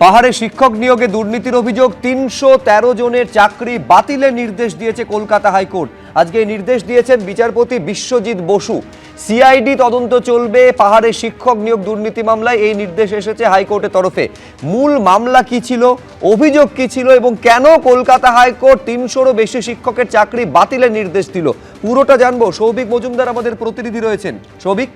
পাহাড়ে শিক্ষক নিয়োগে দুর্নীতির অভিযোগ, তিনশো তেরো জনের চাকরি বাতিলের নির্দেশ দিয়েছে কলকাতা হাইকোর্ট। আজকে নির্দেশ দিয়েছেন বিচারপতি বিশ্বজিৎ বসু। সিআইডি তদন্ত চলবে, পাহাড়ে শিক্ষক নিয়োগ দুর্নীতি মামলায় এই নির্দেশ এসেছে হাইকোর্টের তরফে। মূল মামলা কি ছিল, অভিযোগ কি ছিল এবং কেন কলকাতা হাইকোর্ট তিনশোরও বেশি শিক্ষকের চাকরি বাতিলের নির্দেশ দিল? পুরোটা জানব। সৌভিক মজুমদার আমাদের প্রতিনিধি রয়েছেন। সৌভিক?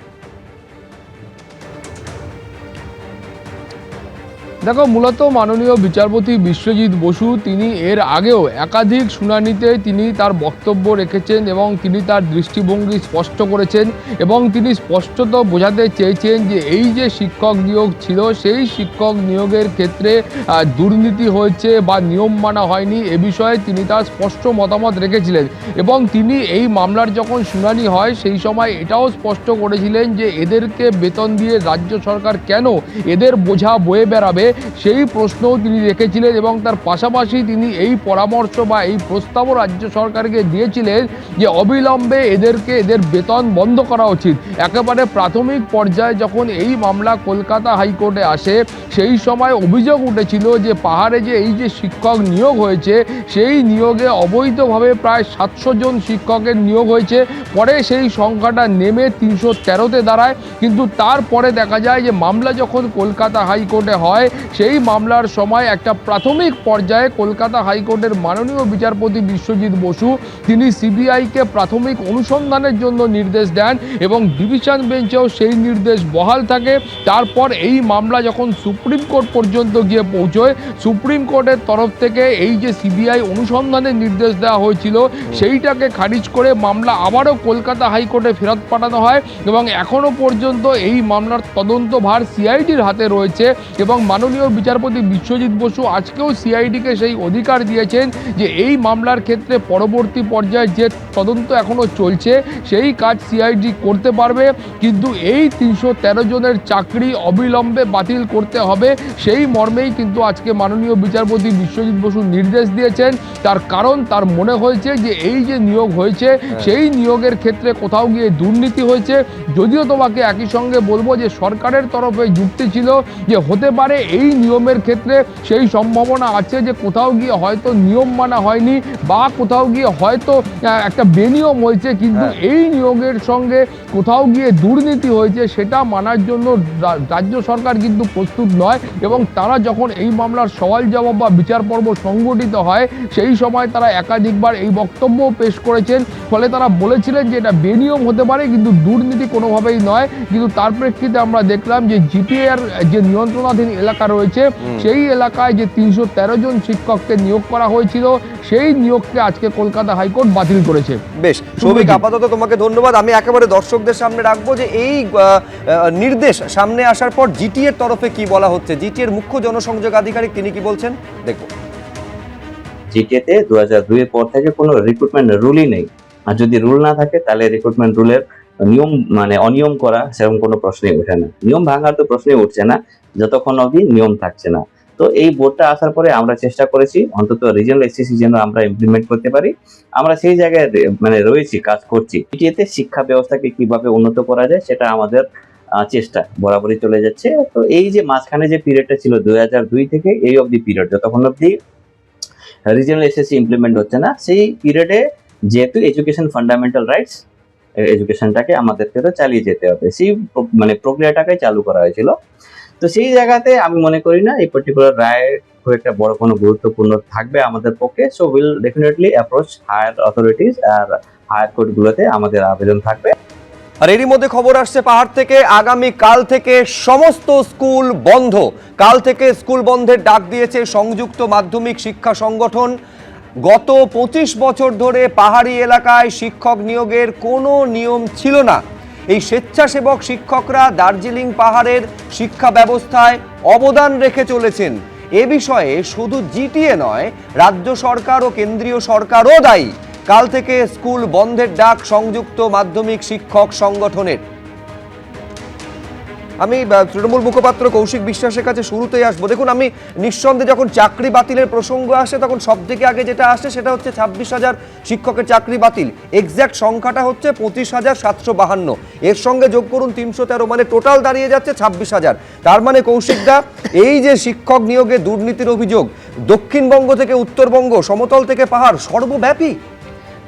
দেখো, মূলত মাননীয় বিচারপতি বিশ্বজিৎ বসু তিনি এর আগেও একাধিক শুনানিতে তিনি তার বক্তব্য রেখেছেন এবং তিনি তার দৃষ্টিভঙ্গি স্পষ্ট করেছেন এবং তিনি স্পষ্টত বোঝাতে চেয়েছেন যে এই যে শিক্ষক নিয়োগ ছিল, সেই শিক্ষক নিয়োগের ক্ষেত্রে দুর্নীতি হয়েছে বা নিয়ম মানা হয়নি এ বিষয়ে তিনি তার স্পষ্ট মতামত রেখেছিলেন এবং তিনি এই মামলার যখন শুনানি হয়, সেই সময় এটাও স্পষ্ট করেছিলেন যে এদেরকে বেতন দিয়ে রাজ্য সরকার কেন এদের বোঝা বয়ে বেড়াবে সেই প্রশ্নও তিনি রেখেছিলেন এবং তার পাশাপাশি তিনি এই পরামর্শ বা এই প্রস্তাবও রাজ্য সরকারকে দিয়েছিলেন যে অবিলম্বে এদেরকে এদের বেতন বন্ধ করা উচিত। একেবারে প্রাথমিক পর্যায়ে যখন এই মামলা কলকাতা হাইকোর্টে আসে, সেই সময় অভিযোগ উঠেছিল যে পাহাড়ে যে এই যে শিক্ষক নিয়োগ হয়েছে, সেই নিয়োগে অবৈধভাবে প্রায় সাতশো জন শিক্ষকের নিয়োগ হয়েছে। পরে সেই সংখ্যাটা নেমে তিনশো তেরোতে দাঁড়ায়। কিন্তু তারপরে দেখা যায় যে মামলা যখন কলকাতা হাইকোর্টে হয় সেই মামলার সময় একটা প্রাথমিক পর্যায়ে কলকাতা হাইকোর্টের মাননীয় বিচারপতি বিশ্বজিৎ বসু, তিনি সিবিআইকে প্রাথমিক অনুসন্ধানের জন্য নির্দেশ দেন এবং ডিভিশন বেঞ্চেও সেই নির্দেশ বহাল থাকে। তারপর এই মামলা যখন সুপ্রিম কোর্ট পর্যন্ত গিয়ে পৌঁছয়, সুপ্রিম কোর্টের তরফ থেকে এই যে সিবিআই অনুসন্ধানের নির্দেশ দেওয়া হয়েছিল, সেইটাকে খারিজ করে মামলা আবারও কলকাতা হাইকোর্টে ফেরত পাঠানো হয় এবং এখনও পর্যন্ত এই মামলার তদন্তভার সিআইডির হাতে রয়েছে এবং মাননীয় বিচারপতি বিশ্বজিৎ বসু আজকেও সিআইডিকে সেই অধিকার দিয়েছেন যে এই মামলার ক্ষেত্রে পরবর্তী পর্যায়ে যে তদন্ত এখনও চলছে সেই কাজ সিআইডি করতে পারবে। কিন্তু এই তিনশো তেরো জনের চাকরি অবিলম্বে বাতিল করতে হবে। সেই মর্মেই কিন্তু আজকে মাননীয় বিচারপতি বিশ্বজিৎ বসু নির্দেশ দিয়েছেন। তার কারণ তার মনে হয়েছে যে এই যে নিয়োগ হয়েছে সেই নিয়োগের ক্ষেত্রে কোথাও গিয়ে দুর্নীতি হয়েছে। যদিও তোমাকে একই সঙ্গে বলব যে সরকারের তরফে যুক্তি ছিল যে হতে পারে এই নিয়মের ক্ষেত্রে সেই সম্ভাবনা আছে যে কোথাও গিয়ে হয়তো নিয়ম মানা হয়নি বা কোথাও গিয়ে হয়তো একটা বেনিয়ম হয়েছে কিন্তু হ্যাঁ। এই নিয়োগের সঙ্গে কোথাও গিয়ে দুর্নীতি হয়েছে সেটা মানার জন্য রাজ্য সরকার কিন্তু প্রস্তুত নয় এবং তারা যখন এই মামলার সওয়াল জবাব বা বিচার পর্ব সংগঠিত হয় সেই সময় তারা একাধিকবার এই বক্তব্য পেশ করেছেন ফলে তারা বলেছিলেন যে এটা বেনিয়ম হতে পারে কিন্তু দুর্নীতি কোনোভাবেই নয় কিন্তু তার প্রেক্ষিতে আমরা দেখলাম যে জিটিএর যে নিয়ন্ত্রণাধীন এলাকা রয়েছে। সেই এলাকায় যে তিনশো তেরো জন শিক্ষককে নিয়োগ করা হয়েছিল সেই নিয়োগকে আজকে কলকাতা হাইকোর্ট বাতিল করেছে। বেশ সৌভিক আপাতত তোমাকে ধন্যবাদ। আমি একেবারে দর্শকদের সামনে রাখব যে এই নির্দেশ সামনে আসার পর জিটি এর তরফে কি বলা হচ্ছে? জিটি এর মুখ্য জনসংযোগ আধিকারিক তিনি কি বলছেন? দেখব। জিটিএতে দু হাজার দুই এর পর থেকে কোনো রিক্রুটমেন্ট রুলই নেই। আর যদি রুল না থাকে তাহলে রিক্রুটমেন্ট রুলের নিয়ম মানে অনিয়ম করা সেরকম কোনো প্রশ্নই ওঠে না। নিয়ম ভাঙার তো প্রশ্নই উঠছে না, যতক্ষণ অবধি নিয়ম থাকছে না। তো এই বোর্ডটা আসার পরে আমরা চেষ্টা করেছি, অন্তত রিজনাল এসসিসি যেন আমরা ইমপ্লিমেন্ট করতে পারি। আমরা সেই জায়গায় মানে রয়েছি, কাজ করছি। জিটিএতে শিক্ষা ব্যবস্থাকে কীভাবে উন্নত করা যায় সেটা আমাদের চেষ্টা বরাবরই চলে যাচ্ছে। তো এই যে মাঝখানে যে পিরিয়ডটা ছিল দুই হাজার দুই থেকে এই অবধি পিরিয়ড, যতক্ষণ অবধি রিজনাল এসএসসি ইমপ্লিমেন্ট হচ্ছে না, সেই পিরিয়ডে যেহেতু এডুকেশন ফান্ডামেন্টাল রাইটস এডুকেশনটাকে আমাদেরকে তো চালিয়ে যেতে হবে। সেই মানে প্রক্রিয়াটাকে চালু করা হয়েছিল। তো সেই জায়গাতে আমি মনে করি না, এই পার্টিকুলার রায় খুব একটা বড় কোনো গুরুত্বপূর্ণ থাকবে আমাদের পক্ষে। So will definitely approach higher authorities R higher কোর্টগুলোতে আমাদের আবেদন থাকবে। আর এরই মধ্যে খবর আসছে, পাহাড় থেকে আগামী কাল থেকে সমস্ত স্কুল বন্ধ। কাল থেকে স্কুল বন্ধের ডাক দিয়েছে সংযুক্ত মাধ্যমিক শিক্ষা সংগঠন। গত পঁচিশ বছর ধরে পাহাড়ি এলাকায় শিক্ষক নিয়োগের কোনো নিয়ম ছিল না। এই স্বেচ্ছাসেবক শিক্ষকরা দার্জিলিং পাহাড়ের শিক্ষা ব্যবস্থায় অবদান রেখে চলেছেন। এ বিষয়ে শুধু জিটিএ নয়, রাজ্য সরকার ও কেন্দ্রীয় সরকারও দায়ী। কাল থেকে স্কুল বন্ধের ডাক সংযুক্ত মাধ্যমিক শিক্ষক সংগঠনের আমি তৃণমূল মুখপাত্র কৌশিক বিশ্বাসের কাছে শুরুতেই আসব। দেখুন, আমি নিঃসন্দেহে যখন চাকরি বাতিলের প্রসঙ্গ আসে, তখন সব থেকে আগে যেটা আসে, সেটা হচ্ছে ছাব্বিশ হাজার শিক্ষকের চাকরি বাতিল। এক্স্যাক্ট সংখ্যাটা হচ্ছে পঁচিশ হাজার সাতশো বাহান্ন। এর সঙ্গে যোগ করুন তিনশো তেরো মানে টোটাল দাঁড়িয়ে যাচ্ছে ছাব্বিশ হাজার। তার মানে কৌশিকদা, এই যে শিক্ষক নিয়োগে দুর্নীতির অভিযোগ, দক্ষিণবঙ্গ থেকে উত্তরবঙ্গ, সমতল থেকে পাহাড়, সর্বব্যাপী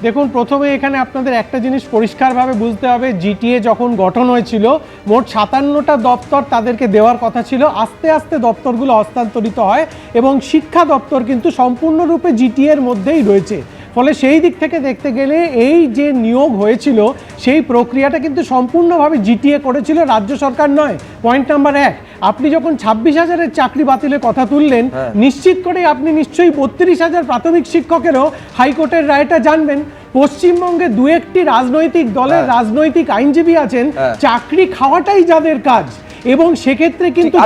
দেখুন, প্রথমে এখানে আপনাদের একটা জিনিস পরিষ্কারভাবে বুঝতে হবে জিটিএ যখন গঠন হয়েছিল, মোট সাতান্নটা দপ্তর তাদেরকে দেওয়ার কথা ছিল। আস্তে আস্তে দপ্তরগুলো হস্তান্তরিত হয় এবং শিক্ষা দপ্তর কিন্তু সম্পূর্ণরূপে জিটিএর মধ্যেই রয়েছে। ফলে সেই দিক থেকে দেখতে গেলে এই যে নিয়োগ হয়েছিল সেই প্রক্রিয়াটা কিন্তু সম্পূর্ণভাবে জিটিএ করেছিল রাজ্য সরকার নয় পয়েন্ট নাম্বার এক আপনি যখন ছাব্বিশ হাজারের চাকরি বাতিলের কথা তুললেন নিশ্চিত করে আপনি নিশ্চয়ই বত্রিশ হাজার প্রাথমিক শিক্ষকেরও হাইকোর্টের রায়টা জানবেন পশ্চিমবঙ্গে দু একটি রাজনৈতিক দলের হ্যাঁ। রাজনৈতিক আইনজীবী আছেন হ্যাঁ। চাকরি খাওয়াটাই যাদের কাজ এবং সেক্ষেত্রে কিন্তু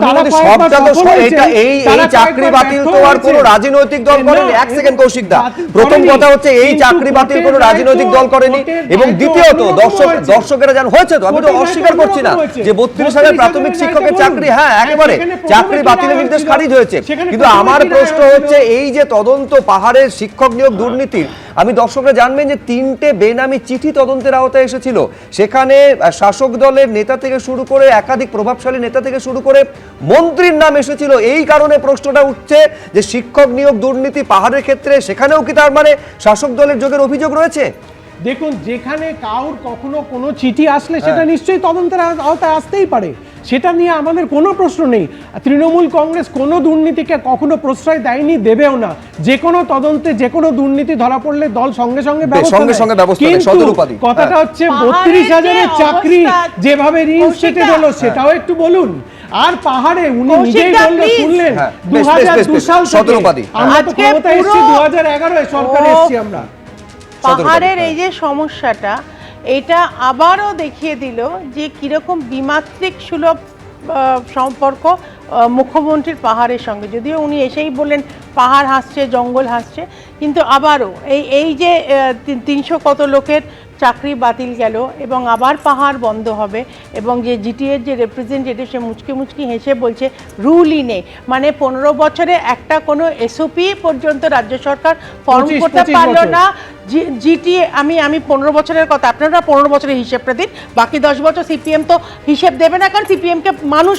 এই এই চাকরি বাতিল তো আর কোনো রাজনৈতিক দল করেনি। এক সেকেন্ড কৌশিক দা। প্রথম কথা হচ্ছে এই চাকরি বাতিল কোনো রাজনৈতিক দল করেনি। এবং দ্বিতীয়ত দর্শক দর্শকেরা জান হয়েছে তো? আমি তো অস্বীকার করছি না। যে বত্রিশ হাজার প্রাথমিক শিক্ষকের চাকরি হ্যাঁ, একেবারে। চাকরি বাতিলের নির্দেশ খারিজ হয়েছে। কিন্তু আমার প্রশ্ন হচ্ছে এই যে তদন্ত পাহাড়ের শিক্ষক নিয়োগ দুর্নীতির আমি দর্শকরা জানবেন যে তিনটে বেনামি চিঠি তদন্তের আওতায় এসেছিল। সেখানে শাসক দলের নেতা থেকে শুরু করে একাধিক প্রভাবশালী নেতা থেকে শুরু করে মন্ত্রীর নাম এসেছিল। এই কারণে প্রশ্নটা উঠছে যে শিক্ষক নিয়োগ দুর্নীতি পাহাড়ের ক্ষেত্রে সেখানেও কি তার মানে শাসক দলের যোগের অভিযোগ রয়েছে? দেখুন যেখানে কাউর কখনো কোনো চিঠি আসলে হ্যাঁ। সেটা নিশ্চয়ই তদন্তের আওতায় আসতেই পারে। সেটা নিয়ে আমাদের কোনো প্রশ্ন নেই তৃণমূল কংগ্রেস কোনো দুর্নীতিকে কখনো প্রশ্রয় দেয়নি দেবেও না যে কোনো তদন্তে যে কোনো দুর্নীতি ধরা পড়লে দল সঙ্গে সঙ্গে সঙ্গে সঙ্গে ব্যবস্থা কিন্তু কথাটা হ্যাঁ। হচ্ছে বত্রিশ হাজারের চাকরি যেভাবে রিইনস্টেটেড। হলো সেটাও একটু বলুন আর পাহাড়ে উনি নিজেই বললেন শুনলেন হ্যাঁ, দু হাজার দু সাল থেকে। আমরা তো আজকে ক্ষমতায় এসেছি দু হাজার এগারোয় সরকারে এসেছি আমরা পাহাড়ের এই যে সমস্যাটা এটা আবারও দেখিয়ে দিল যে কীরকম বিমাত্রিক সুলভ সম্পর্ক মুখ্যমন্ত্রীর পাহাড়ের সঙ্গে। যদিও উনি এসেই বললেন পাহাড় হাসছে জঙ্গল হাসছে কিন্তু আবারও এই এই যে তিনশো কত লোকের চাকরি বাতিল গেল এবং আবার পাহাড় বন্ধ হবে এবং যে জিটিএর যে রিপ্রেজেন্টেটিভ সে মুচকি মুচকি হেসে বলছে রুলই নেই। মানে পনেরো বছরে একটা কোনো এসওপি পর্যন্ত রাজ্য সরকার ফর্ম করতে পারল না। জিটিএ আমি আমি পনেরো বছরের কথা, আপনারা পনেরো বছরের হিসেবটা দিন, বাকি দশ বছর সিপিএম তো হিসেব দেবে না, কারণ সিপিএমকে মানুষ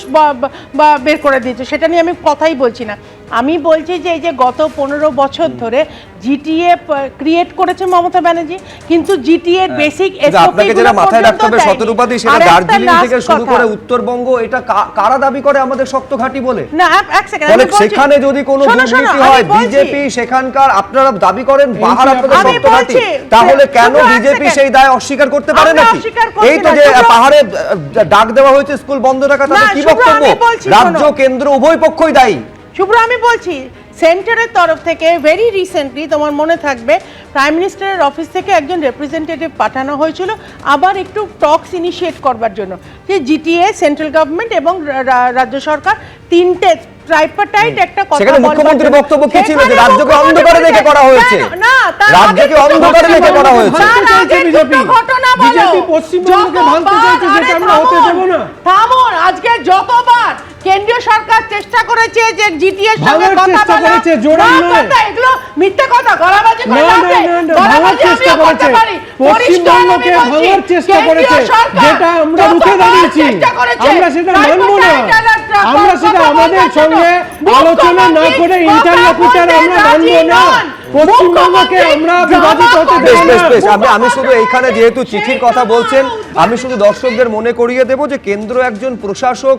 বা বের করে দিয়েছে, সেটা নিয়ে আমি কথাই বলছি না। আমি বলছি যে এই যে গত পনেরো বছর ধরে জিটিএ ক্রিয়েট করেছে মমতা ব্যানার্জি কিন্তু জিটিএ বেসিক আপনাকে যেটা মাথায় রাখতে হবে শতরূপাদি সেটা দার্জিলিং থেকে শুরু করে উত্তরবঙ্গ এটা কারা দাবি করে আমাদের শক্ত ঘাঁটি বলে? না এক- সেকেন্ড আমি বলছি- সেখানে যদি কোনো দুর্নীতি হয় বিজেপি সেখানকার আপনারা দাবি করেন পাহাড় আপনাদের শক্ত ঘাঁটি তাহলে কেন বিজেপি সেই দায় অস্বীকার করতে পারে নাকি? এই তো যে পাহাড়ে ডাক দেওয়া হয়েছে স্কুল বন্ধ রাখা না, কি বক্তব্য? রাজ্য কেন্দ্র উভয় পক্ষই দায়ী। শুভ্র আমি বলছি সেন্টারের তরফ থেকে ভেরি রিসেন্টলি তোমার মনে থাকবে প্রাইম মিনিস্টারের অফিস থেকে একজন রিপ্রেজেন্টেটিভ পাঠানো হয়েছিল আবার একটু টক্স ইনিশিয়েট করবার জন্য যে জিটিএ সেন্ট্রাল গভর্নমেন্ট এবং রাজ্য সরকার তিনটে ট্রাইপার্টাইট একটা কথা সেখানে মুখ্যমন্ত্রীর বক্তব্য কি ছিল যে রাজ্যকে অন্ধকারে রেখে করা হয়েছে না রাজ্যকে অন্ধকারে রেখে করা হয়েছে। বিজেপি। ঘটনা বলো। বিজেপি পশ্চিমবঙ্গকে ভাঙতে চাইছে, যেটা আমরা হতে দেবো না। থামুন আজকে যতবার কেন্দ্রীয় সরকার চেষ্টা করেছে যে জিটিএর সঙ্গে কথা বলা নয়। কথা, এগুলো মিথ্যে কথা গলাবাজি করে না, গলাবাজি চেষ্টা করতে। পারি। পশ্চিমবঙ্গকে ভাঙার চেষ্টা করেছে। যেটা আমরা রুখে দাঁড়িয়েছি। আমরা সেটা মানবো না। আমরা সেটা আমাদের সঙ্গে আলোচনা না করে বলতে আমরা মানবো না। নন। পশ্চিমবঙ্গকে মুখ্যমন্ত্রী আমরা বিভাজিত হতে পরে- বেশ বেশ আমি আমি শুধু এইখানে যেহেতু চিঠির কথা বলছেন আমি শুধু দর্শকদের মনে করিয়ে দেব যে কেন্দ্র একজন প্রশাসক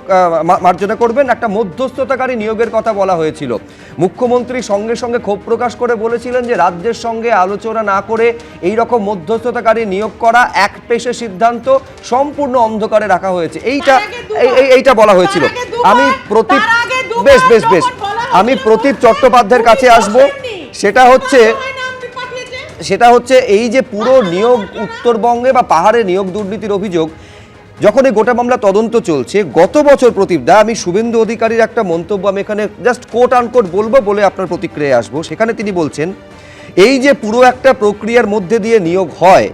মার্জনা করবেন একটা মধ্যস্থতাকারী নিয়োগের কথা বলা হয়েছিল। মুখ্যমন্ত্রী সঙ্গে সঙ্গে ক্ষোভ প্রকাশ করে বলেছিলেন যে রাজ্যের সঙ্গে আলোচনা না করে এই রকম মধ্যস্থতাকারী নিয়োগ করা এক পেশে সিদ্ধান্ত সম্পূর্ণ অন্ধকারে রাখা হয়েছে। এইটা এইটা বলা হয়েছিল। আমি প্রতীপ বেশ বেশ বেশ। আমি প্রতীপ চট্টোপাধ্যায়ের কাছে আসব। সেটা হচ্ছে। সেটা হচ্ছে এই যে পুরো নিয়োগ উত্তরবঙ্গে বা পাহাড়ে নিয়োগ দুর্নীতির অভিযোগ, যখন এই গোটা মামলা তদন্ত চলছে, গত বছর প্রদীপদা আমি শুভেন্দু অধিকারীর একটা মন্তব্য আমি এখানে জাস্ট কোট আনকোট বলব বলে আপনার প্রতিক্রিয়ায় আসব সেখানে তিনি বলছেন, এই যে পুরো একটা প্রক্রিয়ার মধ্যে দিয়ে নিয়োগ হয়,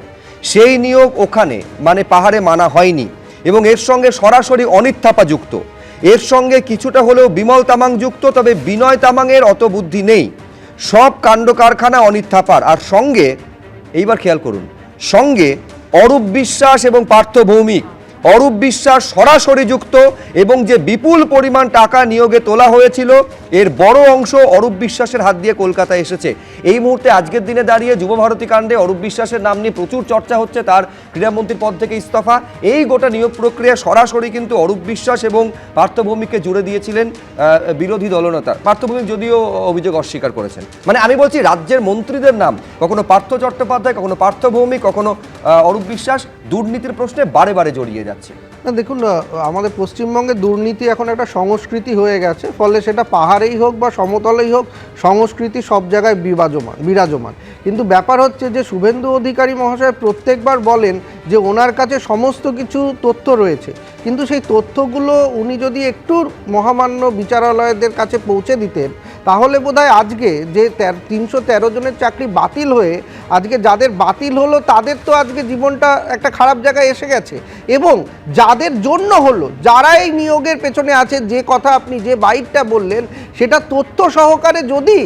সেই নিয়োগ ওখানে মানে পাহাড়ে মানা হয়নি এবং এর সঙ্গে সরাসরি অনিত থাপা যুক্ত এর সঙ্গে কিছুটা হলেও বিমল তামাং যুক্ত, তবে বিনয় তামাংয়ের অত বুদ্ধি নেই সব কাণ্ড কারখানা অনিত থাপার আর সঙ্গে, এইবার খেয়াল করুন, সঙ্গে অরূপ বিশ্বাস এবং পার্থ ভৌমিক অরূপ বিশ্বাস সরাসরি যুক্ত এবং যে বিপুল পরিমাণ টাকা নিয়োগে তোলা হয়েছিল, এর বড় অংশ অরূপ বিশ্বাসের হাত দিয়ে কলকাতায় এসেছে। এই মুহূর্তে আজকের দিনে দাঁড়িয়ে যুবভারতী কাণ্ডে অরূপ বিশ্বাসের নাম নিয়ে প্রচুর চর্চা হচ্ছে তার ক্রীড়ামন্ত্রীর পদ থেকে ইস্তফা। এই গোটা নিয়োগ প্রক্রিয়া সরাসরি কিন্তু অরূপ বিশ্বাস এবং পার্থভৌমিককে জুড়ে দিয়েছিলেন বিরোধী দলনেতা। পার্থভৌমিক যদিও অভিযোগ অস্বীকার করেছেন। মানে আমি বলছি, রাজ্যের মন্ত্রীদের নাম, কখনো পার্থ চট্টোপাধ্যায়, কখনো পার্থভৌমিক, কখনো অরূপ বিশ্বাস, দুর্নীতির প্রশ্নে বারে বারে জড়িয়ে যাচ্ছে। না, দেখুন আমাদের পশ্চিমবঙ্গে দুর্নীতি এখন একটা সংস্কৃতি হয়ে গেছে, ফলে সেটা পাহাড়েই হোক বা সমতলেই হোক, সংস্কৃতি সব জায়গায় বিরাজমান বিরাজমান। কিন্তু ব্যাপার হচ্ছে যে শুভেন্দু অধিকারী মহাশয় প্রত্যেকবার বলেন যে ওনার কাছে সমস্ত কিছু তথ্য রয়েছে। কিন্তু সেই তথ্যগুলো উনি যদি একটু মহামান্য বিচারালয়দের কাছে পৌঁছে দিতেন তাহলে বোধহয় আজকে যে তিনশো তেরো জনের চাকরি বাতিল হয়ে আজকে যাদের বাতিল হলো, তাদের তো আজকে জীবনটা একটা খারাপ জায়গায় এসে গেছে। এবং যাদের জন্য হলো যারা এই নিয়োগের পেছনে আছে, যে কথা আপনি যে বাইকটা বললেন, সেটা তথ্য সহকারে যদি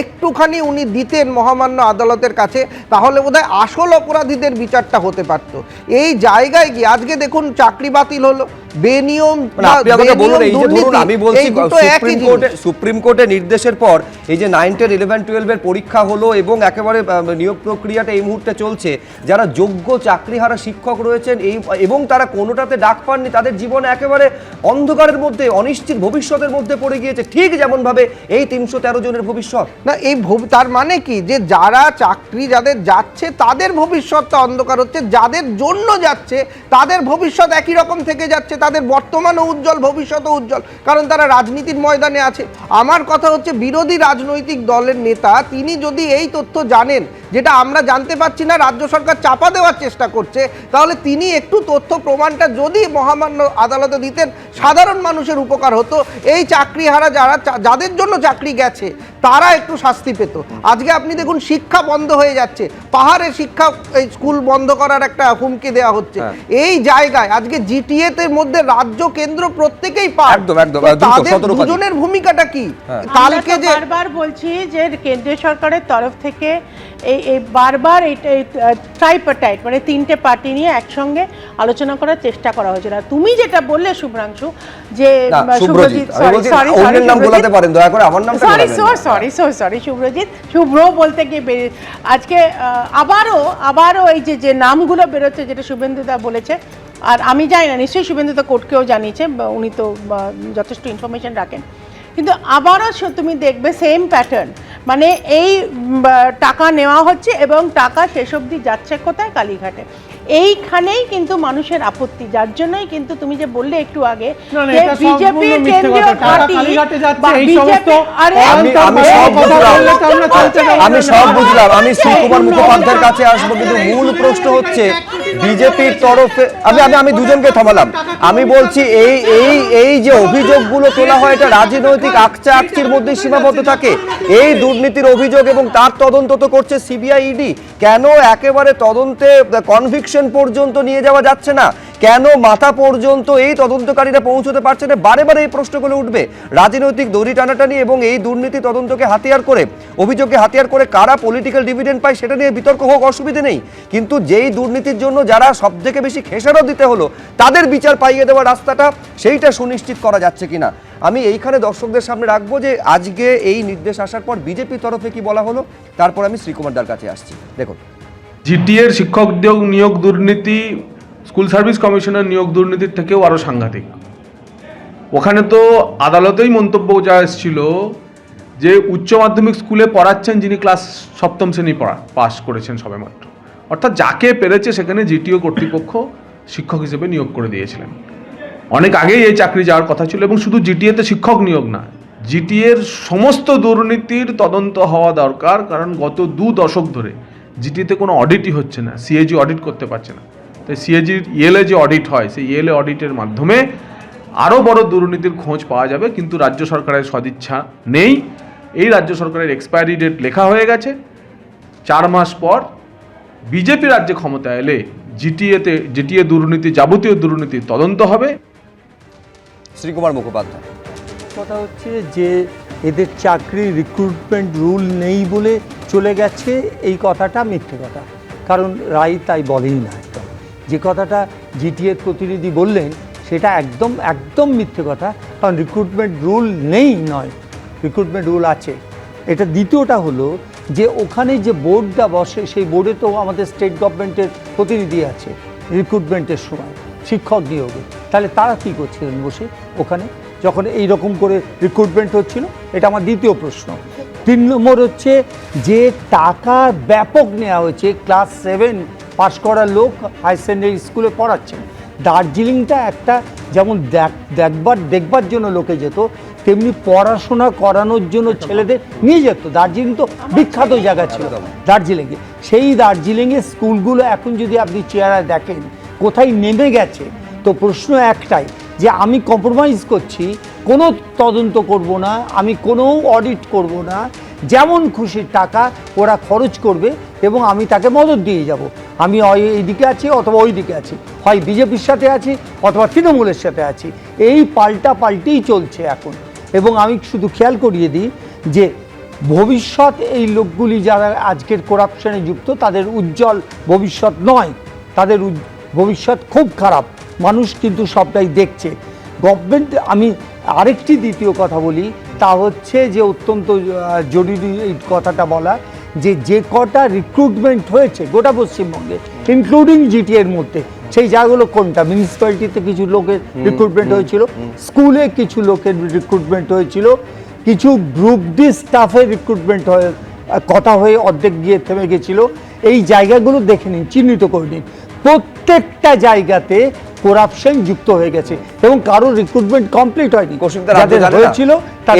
একটুখানি উনি দিতেন মহামান্য আদালতের কাছে, তাহলে বোধহয় আসল অপরাধীদের বিচারটা হতে পারত। এই জায়গায় গিয়ে আজকে দেখুন চাকরি বাতিল হলো। বেনিয়ম আপনি আমাকে বলুন এই যে ধরুন আমি বলছি সুপ্রিম কোর্টে সুপ্রিম কোর্টের নির্দেশের পর এই যে নাইন টেন ইলেভেন টুয়েলভের পরীক্ষা হলো এবং একেবারে নিয়োগ প্রক্রিয়াটা এই মুহূর্তে চলছে যারা যোগ্য চাকরিহারা শিক্ষক রয়েছেন এই এবং তারা কোনোটাতে ডাক পাননি তাদের জীবনে একেবারে অন্ধকারের মধ্যে অনিশ্চিত ভবিষ্যতের মধ্যে পড়ে গিয়েছে ঠিক যেমনভাবে এই তিনশো তেরো জনের ভবিষ্যৎ। না এই তার মানে কি? যে যারা চাকরি যাদের যাচ্ছে তাদের ভবিষ্যৎটা অন্ধকার হচ্ছে যাদের জন্য যাচ্ছে তাদের ভবিষ্যৎ একই রকম থেকে যাচ্ছে তাদের বর্তমানও উজ্জ্বল ভবিষ্যৎও উজ্জ্বল। কারণ তারা রাজনীতির ময়দানে আছে। আমার কথা হচ্ছে বিরোধী রাজনৈতিক দলের নেতা তিনি যদি এই তথ্য জানেন যেটা আমরা জানতে পারছি না রাজ্য সরকার চাপা দেওয়ার চেষ্টা করছে তাহলে তিনি একটু তথ্য প্রমাণটা যদি মহামান্য আদালতে দিতেন সাধারণ মানুষের উপকার হতো। এই চাকরিহারা যারা যাদের জন্য চাকরি গেছে তারা একটু শাস্তি পেত। আজকে আপনি দেখুন শিক্ষা বন্ধ হয়ে যাচ্ছে। পাহাড়ে শিক্ষা এই স্কুল বন্ধ করার একটা হুমকি দেওয়া হচ্ছে। হ্যাঁ। এই জায়গায় আজকে জিটিএ তে মধ্যে রাজ্য কেন্দ্র প্রত্যেকেই পার একদম, একদম, তাদের দুজনের ভূমিকাটা কি? হ্যাঁ। কালকে যে বারবার বলছি যে কেন্দ্রীয় সরকারের তরফ থেকে এই এই বারবার এইটা ট্রাইপার্টাইট মানে তিনটে পার্টি নিয়ে একসঙ্গে আলোচনা করার চেষ্টা করা হয়েছিল। আর তুমি যেটা বললে শুভ্রাংশু যে শুভ্রজিৎ। আমি বলছি, নাম বোলাতে পারেন, দয়া করে আমার নামটা সরি বলাবেন সরি সরি শুভ্রজিৎ। শুভ্র বলতে গিয়ে বেরিয়ে আজকে আহ, আবারও আবারও এই যে যে নামগুলো বেরোচ্ছে যেটা শুভেন্দুদা বলেছে আর আমি জানি না, নিশ্চয়ই শুভেন্দু তো কোর্টকেও জানিয়েছে উনি তো যথেষ্ট ইনফরমেশন রাখেন। কিন্তু আবারও তুমি দেখবে সেম প্যাটার্ন মানে এই টাকা নেওয়া হচ্ছে এবং টাকা শেষ অবধি যাচ্ছে কোথায়? কালীঘাটে। এইখানেই কিন্তু মানুষের আপত্তি যার জন্যই কিন্তু তুমি যে বললে একটু আগে যে কেন্দ্রীয় পার্টি আমি- সব বুঝলাম। আমি না। সব বুঝলাম। আমি বলছে, শ্রীকুমার মুখোপাধ্যায়ের কাছে আসব কিন্তু মূল প্রশ্ন হচ্ছে বিজেপির তরফে আমি আমি আমি দুজনকে থামালাম। আমি বলছি এই এই এই যে অভিযোগগুলো তোলা হয় এটা রাজনৈতিক আকচা আকচির মধ্যে সীমাবদ্ধ থাকে। এই দুর্নীতির অভিযোগ এবং তার তদন্ত তো করছে সিবিআই ইডি কেন একেবারে তদন্তে কনভিকশন পর্যন্ত নিয়ে যাওয়া যাচ্ছে না। কেন মাথা পর্যন্ত এই তদন্তকারীরা পৌঁছতে পারছে না? বারে বারে এই প্রশ্নগুলো উঠবে। রাজনৈতিক দড়ি টানাটানি এবং এই দুর্নীতি তদন্তকে হাতিয়ার করে, অভিযোগকে হাতিয়ার করে কারা পলিটিক্যাল ডিভিডেন্ড পায় সেটা নিয়ে বিতর্ক হোক, অসুবিধে নেই। কিন্তু যেই দুর্নীতির জন্য যারা সব থেকে বেশি খেসারত দিতে হলো, তাদের বিচার পাইয়ে দেওয়ার রাস্তাটা সেইটা সুনিশ্চিত করা যাচ্ছে কিনা? আমি এইখানে দর্শকদের সামনে রাখব যে আজকে এই নির্দেশ আসার পর বিজেপির তরফে কি বলা হলো? তারপর আমি শ্রীকুমার দার কাছে আসছি। দেখুন। জিটিএর শিক্ষক নিয়োগ দুর্নীতি, স্কুল সার্ভিস কমিশনের নিয়োগ দুর্নীতির থেকেও আরও সাংঘাতিক। ওখানে তো আদালতেই মন্তব্য যা এসেছিল যে উচ্চ মাধ্যমিক স্কুলে পড়াচ্ছেন যিনি ক্লাস সপ্তম শ্রেণি পড়া পাস করেছেন সবেমাত্র। অর্থাৎ যাকে পেরেছে সেখানে জিটিও কর্তৃপক্ষ শিক্ষক হিসেবে নিয়োগ করে দিয়েছিলেন। অনেক আগেই এই চাকরি যাওয়ার কথা ছিল এবং শুধু জিটিএতে শিক্ষক নিয়োগ না, জিটিএর সমস্ত দুর্নীতির তদন্ত হওয়া দরকার কারণ গত দু দশক ধরে জিটিএতে কোনো অডিটই হচ্ছে না সিএজি অডিট করতে পারছে না। তাই সিএজির ইএলএ যে অডিট হয় সেই ইএলএ অডিটের মাধ্যমে আরও বড় দুর্নীতির খোঁজ পাওয়া যাবে কিন্তু রাজ্য সরকারের সদিচ্ছা নেই। এই রাজ্য সরকারের এক্সপায়ারি ডেট লেখা হয়ে গেছে। চার মাস পর বিজেপি রাজ্যে ক্ষমতা এলে জিটিএতে জিটিএ দুর্নীতি যাবতীয় দুর্নীতি তদন্ত হবে। শ্রীকুমার মুখোপাধ্যায়। কথা হচ্ছে যে এদের চাকরি রিক্রুটমেন্ট রুল নেই বলে চলে গেছে এই কথাটা মিথ্যে কথা। কারণ রায় তাই বলেই না একদম। যে কথাটা জিটিএর প্রতিনিধি বললেন, সেটা একদম একদম মিথ্যে কথা। কারণ রিক্রুটমেন্ট রুল নেই নয়। রিক্রুটমেন্ট রুল আছে। এটা দ্বিতীয়টা হলো যে ওখানে যে বোর্ডটা বসে, সেই বোর্ডে তো আমাদের স্টেট গভর্নমেন্টের প্রতিনিধি আছে রিক্রুটমেন্টের সময়, শিক্ষক নিয়োগে। তাহলে তারা কী করছিলেন বসে ওখানে? যখন এই রকম করে রিক্রুটমেন্ট হচ্ছিল, এটা আমার দ্বিতীয় প্রশ্ন। তিন নম্বর হচ্ছে যে টাকা ব্যাপক নেওয়া হয়েছে। ক্লাস সেভেন পাস করা লোক হাই সেকেন্ডারি স্কুলে পড়াচ্ছেন। দার্জিলিংটা একটা যেমন দেখ, দেখবার দেখবার জন্য লোকে যেত, তেমনি পড়াশোনা করানোর জন্য ছেলেদের নিয়ে যেত। দার্জিলিং তো বিখ্যাত জায়গা ছিল দার্জিলিংয়ে। সেই দার্জিলিংয়ের স্কুলগুলো এখন যদি আপনি চেহারা দেখেন, কোথায় নেমে গেছে, তো প্রশ্ন একটাই যে আমি কম্প্রোমাইজ করছি, কোনো তদন্ত করব না, আমি কোনো অডিট করব না, যেমন খুশি টাকা ওরা খরচ করবে এবং আমি তাকে মদত দিয়ে যাব। আমি এইদিকে আছি অথবা ওই দিকে আছি। হয় বিজেপির সাথে আছি অথবা তৃণমূলের সাথে আছি। এই পাল্টা পাল্টেই চলছে এখন। এবং আমি শুধু খেয়াল করিয়ে দিই যে ভবিষ্যৎ এই লোকগুলি যারা আজকের করাপশনে যুক্ত, তাদের উজ্জ্বল ভবিষ্যৎ নয়। তাদের ভবিষ্যৎ খুব খারাপ। মানুষ কিন্তু সবটাই দেখছে। গভর্নমেন্ট আমি আরেকটি দ্বিতীয় কথা বলি তা হচ্ছে যে অত্যন্ত জরুরি এই কথাটা বলা যে যে কটা রিক্রুটমেন্ট হয়েছে গোটা পশ্চিমবঙ্গে ইনক্লুডিং জিটি এর মধ্যে সেই জায়গাগুলো কোনটা? মিউনিসিপ্যালিটিতে কিছু লোকের রিক্রুটমেন্ট হয়েছিল স্কুলে কিছু লোকের রিক্রুটমেন্ট হয়েছিল কিছু গ্রুপ ডি স্টাফের রিক্রুটমেন্ট হয়ে কথা হয়ে অর্ধেক গিয়ে থেমে গেছিল। এই জায়গাগুলো দেখে নিন চিহ্নিত করে নিন। প্রত্যেকটা জায়গাতে করাপশন যুক্ত হয়ে গেছে এবং কারোর রিক্রুটমেন্ট কমপ্লিট হয়নি। যাদের জানে না? হয়েছিল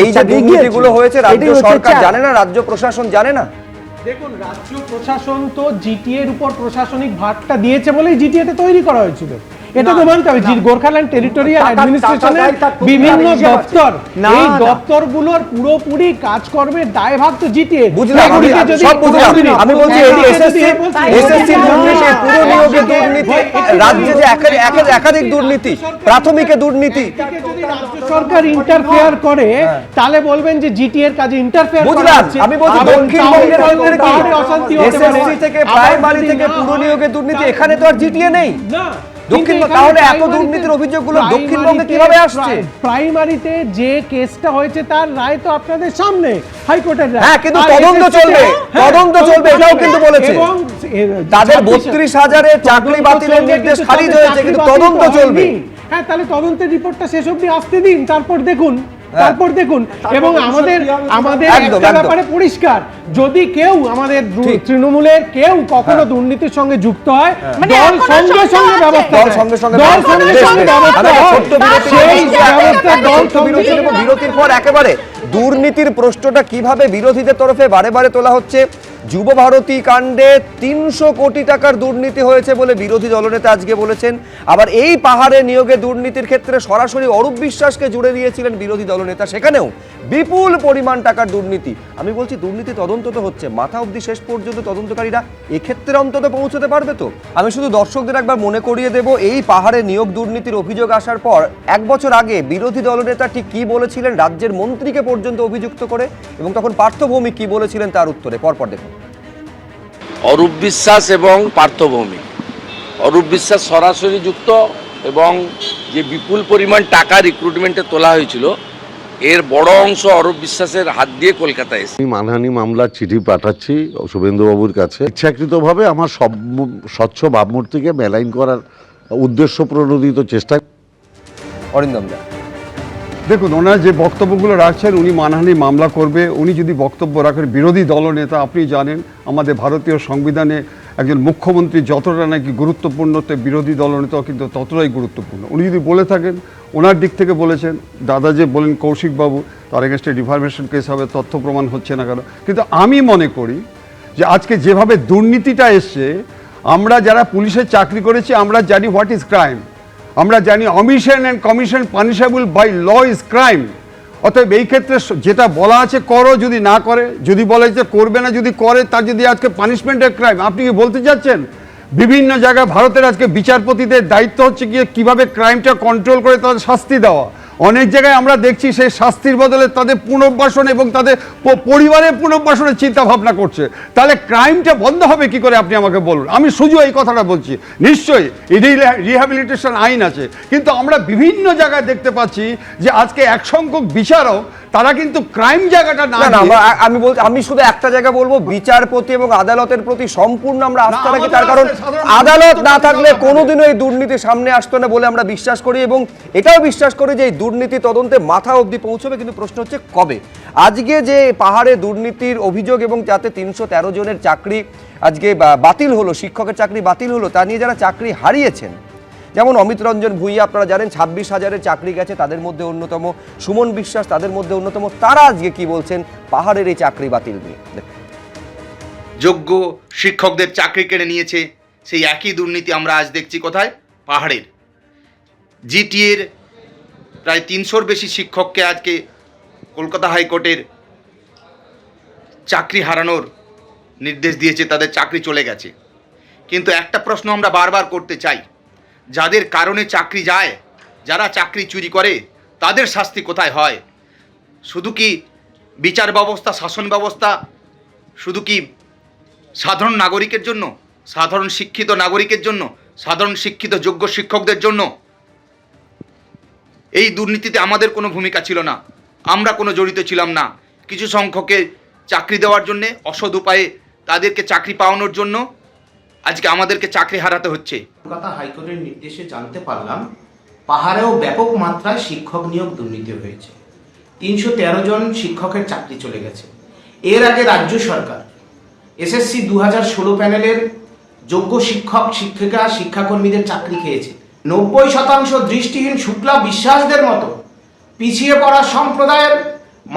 এই যে দুর্নীতিগুলো হয়েছে রাজ্য সরকার জানে না রাজ্য প্রশাসন জানে না? দেখুন রাজ্য প্রশাসন তো জিটিএর এর উপর প্রশাসনিক ভারটা দিয়েছে বলেই জিটিএ টা তৈরি করা হয়েছিল। এটা তো মানতে হবে গোর্খাল্যান্ড টেরিটোরিয়াল অ্যাডমিনিস্ট্রেশনের বিভিন্ন দপ্তর। এই। দপ্তরগুলোর পুরোপুরি কাজকর্মের দায়ভাগ তো জিটিএ বুঝলাম সব বুঝলাম। আমি বলছি এই এসএসসি এসএসসি দুর্নীতি পুরো নিয়োগে দুর্নীতি রাজ্যে যে একাধিক দুর্নীতি প্রাথমিকে দুর্নীতি। সরকার ইন্টারফেয়ার করে তাহলে বলবেন যে জিটিএ এর কাজে ইন্টারফেয়ার বুঝলাম। আমি বলছি দক্ষিণবঙ্গের কি। এসএসসি থেকে প্রাইমারি থেকে পুরো নিয়োগে দুর্নীতি এখানে তো আর জিটিএ নেই। না। দক্ষিণ কিন্তু তাহলে এত দুর্নীতির অভিযোগগুলো দক্ষিণবঙ্গে কীভাবে আসছে? প্রাইমারিতে যে কেসটা হয়েছে তার রায় তো আপনাদের সামনে হাইকোর্টের রায় হ্যাঁ, কিন্তু তদন্ত চলবে, হ্যাঁ, তদন্ত চলবে, এটাও কিন্তু বলেছে। তাদের বত্রিশ হাজারে চাকরি বাতিলের নির্দেশ খারিজ হয়েছে, কিন্তু তদন্ত চলবে। হ্যাঁ তাহলে তদন্তের রিপোর্টটা শেষ অবধি আসতে দিন তারপর দেখুন। তারপর দেখুন এবং আমাদের আমাদের একটা ব্যাপারে পরিষ্কার যদি কেউ আমাদের তৃণমূলের কেউ কখনো হ্যাঁ। দুর্নীতির সঙ্গে যুক্ত হয় মানে দল সঙ্গে সঙ্গে ব্যবস্থা দল সঙ্গে সঙ্গে দল সঙ্গে সঙ্গে ব্যবস্থা আমি একটা হয়। ছোট্ট বিরতি সেই ব্যবস্থা দল বিরতি বিরতির পর একেবারে দুর্নীতির প্রশ্নটা কীভাবে বিরোধীদের তরফে বারে বারে তোলা হচ্ছে যুব ভারতী কাণ্ডে তিনশো কোটি টাকার দুর্নীতি হয়েছে বলে বিরোধী দলনেতা আজকে বলেছেন। আবার এই পাহাড়ে নিয়োগে দুর্নীতির ক্ষেত্রে সরাসরি অরূপ বিশ্বাসকে জুড়ে দিয়েছিলেন বিরোধী দলনেতা। সেখানেও বিপুল পরিমাণ টাকার দুর্নীতি। আমি বলছি, দুর্নীতি তদন্ত তো হচ্ছে। মাথা অবধি শেষ পর্যন্ত তদন্তকারীরা এক্ষেত্রে অন্তত পৌঁছতে পারবে তো? আমি শুধু দর্শকদের একবার মনে করিয়ে দেব, এই পাহাড়ে নিয়োগ দুর্নীতির অভিযোগ আসার পর এক বছর আগে বিরোধী দলনেতা ঠিক কি বলেছিলেন, রাজ্যের মন্ত্রীকে পর্যন্ত অভিযুক্ত করে এবং তখন পার্থভৌমিক কি বলেছিলেন তার উত্তরে। পরপর দেখুন। অরূপ বিশ্বাস এবং পার্থভৌমিক। অরূপ বিশ্বাস সরাসরি যুক্ত এবং যে বিপুল পরিমাণ টাকা রিক্রুটমেন্টে তোলা হয়েছিল এর বড় অংশ অরূপ বিশ্বাসের হাত দিয়ে কলকাতায় এসেছে। আমি মানহানি মামলার চিঠি পাঠাচ্ছি শুভেন্দুবাবুর কাছে। ইচ্ছাকৃতভাবে আমার সব স্বচ্ছ ভাবমূর্তিকে মেলাইন করার উদ্দেশ্য প্রণোদিত চেষ্টা অরিন্দম দা দেখুন, ওনার যে বক্তব্যগুলো রাখছেন, উনি মানহানি মামলা করবে। উনি যদি বক্তব্য রাখেন, বিরোধী দলনেতা, আপনি জানেন, আমাদের ভারতীয় সংবিধানে একজন মুখ্যমন্ত্রী যতটা নাকি গুরুত্বপূর্ণ, তো বিরোধী দলনেতাও কিন্তু ততটাই গুরুত্বপূর্ণ। উনি যদি বলে থাকেন, ওনার দিক থেকে বলেছেন দাদা যে বলেন কৌশিকবাবু, তার এগেনস্টে ডিফার্মেশন কেস হবে, তথ্য প্রমাণ হচ্ছে না কেন? কিন্তু আমি মনে করি যে আজকে যেভাবে দুর্নীতিটা এসছে, আমরা যারা পুলিশের চাকরি করেছি, আমরা জানি হোয়াট ইজ ক্রাইম আমরা জানি omission and commission punishable by law is crime অতএব এই ক্ষেত্রে যেটা বলা আছে করো যদি না করে, যদি বলে যে করবে না যদি করে, তার যদি আজকে পানিশমেন্টের ক্রাইম আপনি কি বলতে চাচ্ছেন? বিভিন্ন জায়গায় ভারতের আজকে বিচারপতিদের দায়িত্ব হচ্ছে গিয়ে কীভাবে ক্রাইমটা কন্ট্রোল করে তাদের শাস্তি দেওয়া। অনেক জায়গায় আমরা দেখছি সেই শাস্তির বদলে তাদের পুনর্বাসন এবং তাদের পরিবারের পুনর্বাসনের চিন্তা ভাবনা করছে। তাহলে ক্রাইমটা বন্ধ হবে কি করে আপনি আমাকে বলুন? আমি শুধু এই কথাটা বলছি। নিশ্চয়ই রিহ্যাবিলিটেশন আইন আছে। কিন্তু আমরা বিভিন্ন জায়গায় দেখতে পাচ্ছি যে আজকে এক সংখ্যক বিচারক তারা কিন্তু ক্রাইম জায়গাটা না আমি বলছি আমি শুধু একটা জায়গা বলব বিচারপতি এবং আদালতের প্রতি সম্পূর্ণ আমরা আস্থা রাখি তার কারণ আদালত না থাকলে কোনোদিনও এই দুর্নীতি সামনে আসতো না বলে আমরা বিশ্বাস করি এবং এটাও বিশ্বাস করি যে এই দুর্নীতি তদন্তে মাথা অবধি পৌঁছবে কিন্তু প্রশ্ন হচ্ছে কবে? আজকে যে পাহাড়ে দুর্নীতির অভিযোগ এবং যাতে তিনশো তেরো জনের চাকরি আজকে বাতিল হলো শিক্ষকের চাকরি বাতিল হলো তা নিয়ে যারা চাকরি হারিয়েছেন যেমন অমিত রঞ্জন ভূঁইয়া, আপনারা জানেন ছাব্বিশ হাজারের চাকরি গেছে, তাদের মধ্যে অন্যতম সুমন বিশ্বাস, তাদের মধ্যে অন্যতম তারা আজকে কি বলছেন, পাহাড়ের এই চাকরি বাতিল নিয়ে। যোগ্য শিক্ষকদের চাকরি কেড়ে নিয়েছে, সেই একই দুর্নীতি আমরা আজ দেখছি কোথায়? পাহাড়ের। জিটিএর প্রায় তিনশোর বেশি শিক্ষককে আজকে কলকাতা হাইকোর্টের চাকরি হারানোর নির্দেশ দিয়েছে, তাদের চাকরি চলে গেছে। কিন্তু একটা প্রশ্ন আমরা বারবার করতে চাই যাদের কারণে চাকরি যায়, যারা চাকরি চুরি করে, তাদের শাস্তি কোথায় হয়? শুধু কি বিচার ব্যবস্থা, শাসন ব্যবস্থা, শুধু কি সাধারণ নাগরিকের জন্য, সাধারণ শিক্ষিত নাগরিকের জন্য, সাধারণ শিক্ষিত যোগ্য শিক্ষকদের জন্য? এই দুর্নীতিতে আমাদের কোনো ভূমিকা ছিল না। আমরা কোনো জড়িত ছিলাম না। কিছু সংখ্যকের চাকরি দেওয়ার জন্যে, অসৎ উপায়ে তাদেরকে চাকরি পাওয়ানোর জন্য আজকে আমাদেরকে চাকরি হারাতে হচ্ছে। কলকাতা হাইকোর্টের নির্দেশে জানতে পারলাম, পাহাড়েও ব্যাপক মাত্রায় শিক্ষক নিয়োগ দুর্নীতি হয়েছে। তিনশো তেরো জন শিক্ষকের চাকরি চলে গেছে। এর আগে রাজ্য সরকার এসএসসি দু হাজার ষোলো প্যানেলের যোগ্য শিক্ষক, শিক্ষিকা, শিক্ষাকর্মীদের চাকরি খেয়েছে। নব্বই শতাংশ দৃষ্টিহীন শুক্লা বিশ্বাসদের মতো পিছিয়ে পড়া সম্প্রদায়ের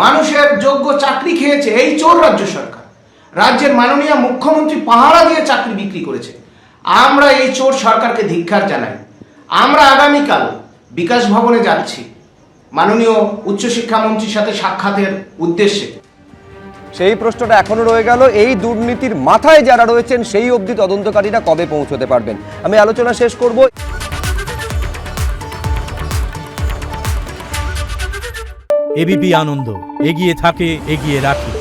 মানুষের যোগ্য চাকরি খেয়েছে এই চোর রাজ্য সরকার। রাজ্যের মাননীয় মুখ্যমন্ত্রী পাহারা দিয়ে চাকরি বিক্রি করেছে। আমরা এই চোর সরকারকে ধিক্ষার জানাই। আমরা আগামীকাল বিকাশ ভবনে যাচ্ছি। মাননীয় উচ্চশিক্ষামন্ত্রীর সাথে সাক্ষাতের উদ্দেশ্যে। সেই প্রশ্নটা এখনও রয়ে গেল। এই দুর্নীতির মাথায় যারা রয়েছেন সেই অবধি তদন্তকারীরা কবে পৌঁছতে পারবেন? আমি আলোচনা শেষ করব। এবিপি আনন্দ। এগিয়ে থাকে এগিয়ে রাখে।